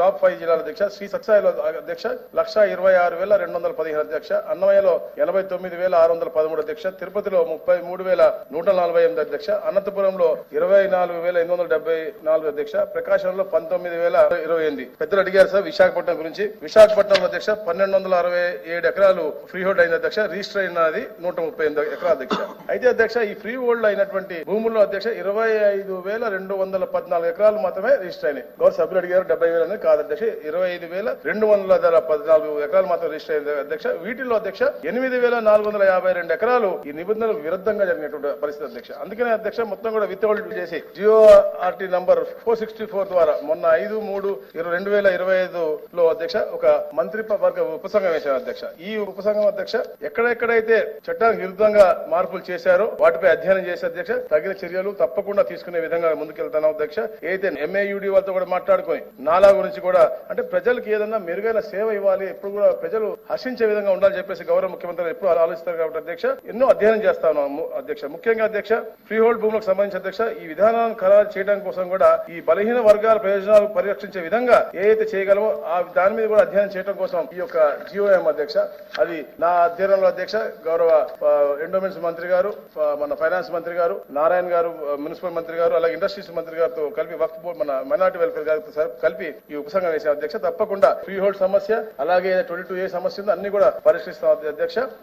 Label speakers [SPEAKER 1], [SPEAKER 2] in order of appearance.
[SPEAKER 1] Top five జిల్లాల అధ్యక్ష శ్రీ సత్సాయిలో అధ్యక్ష లక్ష ఇరవై ఆరు వేల రెండు వందల పదిహేను అధ్యక్ష అన్నమయ్యలో ఎనభై తొమ్మిది వేల ఆరు వందల పదమూడు అధ్యక్ష తిరుపతిలో ముప్పై మూడు వేల నూట నలభై ఎనిమిది అధ్యక్ష అనంతపురంలో ఇరవై నాలుగు వేల ఎనిమిది వందల డెబ్బై నాలుగు అధ్యక్ష ప్రకాశంలో పంతొమ్మిది వేల ఇరవై ఎనిమిది. పెద్దలు అడిగారు సార్ విశాఖపట్నం గురించి. విశాఖపట్నం అధ్యక్ష పన్నెండు వందల అరవై ఏడు ఎకరాలు ఫ్రీ హోల్డ్ అయిన అధ్యక్ష రిజిస్టర్ అయినది నూట ముప్పై ఎనిమిది ఎకరాల అధ్యక్ష. అయితే అధ్యక్ష ఈ ఫ్రీ హోల్డ్ అయినటువంటి భూముల్లో అధ్యక్ష ఇరవై ఐదు వేల రెండు వందల పద్నాలుగు ఎకరాలు మాత్రమే రిజిస్టర్ అయినాయి. గౌరవ సభ్యులు అడిగారు డెబ్బై వేలు అనేది కాదు అధ్యక్ష ఇరవై ఐదు వేల రెండు వందల ధర పద్నాలుగు ఎకరాలు మాత్రం రిజిస్టర్ అయింది అధ్యక్ష. వీటిలో అధ్యక్ష ఎనిమిది వేల నాలుగు వందల యాభై రెండు ఎకరాలు ఈ నిబంధనలకు విరుద్ధంగా జరిగినటువంటి పరిస్థితి అధ్యక్ష. అందుకనే అధ్యక్ష మొత్తం కూడా విత్ హోల్డ్ చేసి GO RT number four sixty four ద్వారా మొన్న ఐదు మూడు ఇరవై రెండు వేల ఇరవై ఐదు లో అధ్యక్ష ఒక మంత్రి వర్గ ఉపసంఘం వేశారు అధ్యక్ష. ఈ ఉపసంఘం అధ్యక్ష ఎక్కడెక్కడైతే చట్టానికి విరుద్ధంగా మార్పులు చేశారో వాటిపై అధ్యయనం చేసే అధ్యక్ష తగిన చర్యలు తప్పకుండా తీసుకునే విధంగా ముందుకెళ్తాను అధ్యక్ష. అయితే ఎంఏయుడి వాళ్ళతో కూడా మాట్లాడుకొని నాలా గురించి కూడా అంటే ప్రజలకు ఏదన్నా మెరుగైన సేవ ఇవ్వాలి ఎప్పుడు కూడా ప్రజలు హర్షించే విధంగా ఉండాలని చెప్పేసి గౌరవ ముఖ్యమంత్రి ఎప్పుడు ఆలోచిస్తారు కాబట్టి అధ్యక్ష ఎన్నో అధ్యయనం చేస్తాను అధ్యక్ష ముఖ్యంగా అధ్యక్ష ఫ్రీ హోల్డ్ భూములకు సంబంధించి అధ్యక్ష ఈ విధానాలను ఖరారు చేయడం కోసం కూడా ఈ బలహీన వర్గాల ప్రయోజనాలు పరిరక్షించే విధంగా ఏదైతే చేయగలమో ఆ దాని మీద కూడా అధ్యయనం చేయడం కోసం ఈ యొక్క జియోఎం అధ్యక్ష అది నా అధ్యయనంలో అధ్యక్ష గౌరవ ఎండోమెంట్స్ మంత్రి గారు మన ఫైనాన్స్ మంత్రి గారు నారాయణ గారు మున్సిపల్ మంత్రి గారు అలాగే ఇండస్ట్రీస్ మంత్రి గారితో కలిపి వక్ఫ్ బోర్డు మన మైనార్టీ వెల్ఫేర్ గారితో కలిపి ఈ ఉపసంఘం అధ్యక్ష. తప్పకుండా ఫ్రీ హోల్డ్ సమస్య అలాగే ట్వంటీ టూ ఏ సమస్య ఉందో అన్ని కూడా పరిష్కరిస్తాం అధ్యక్ష.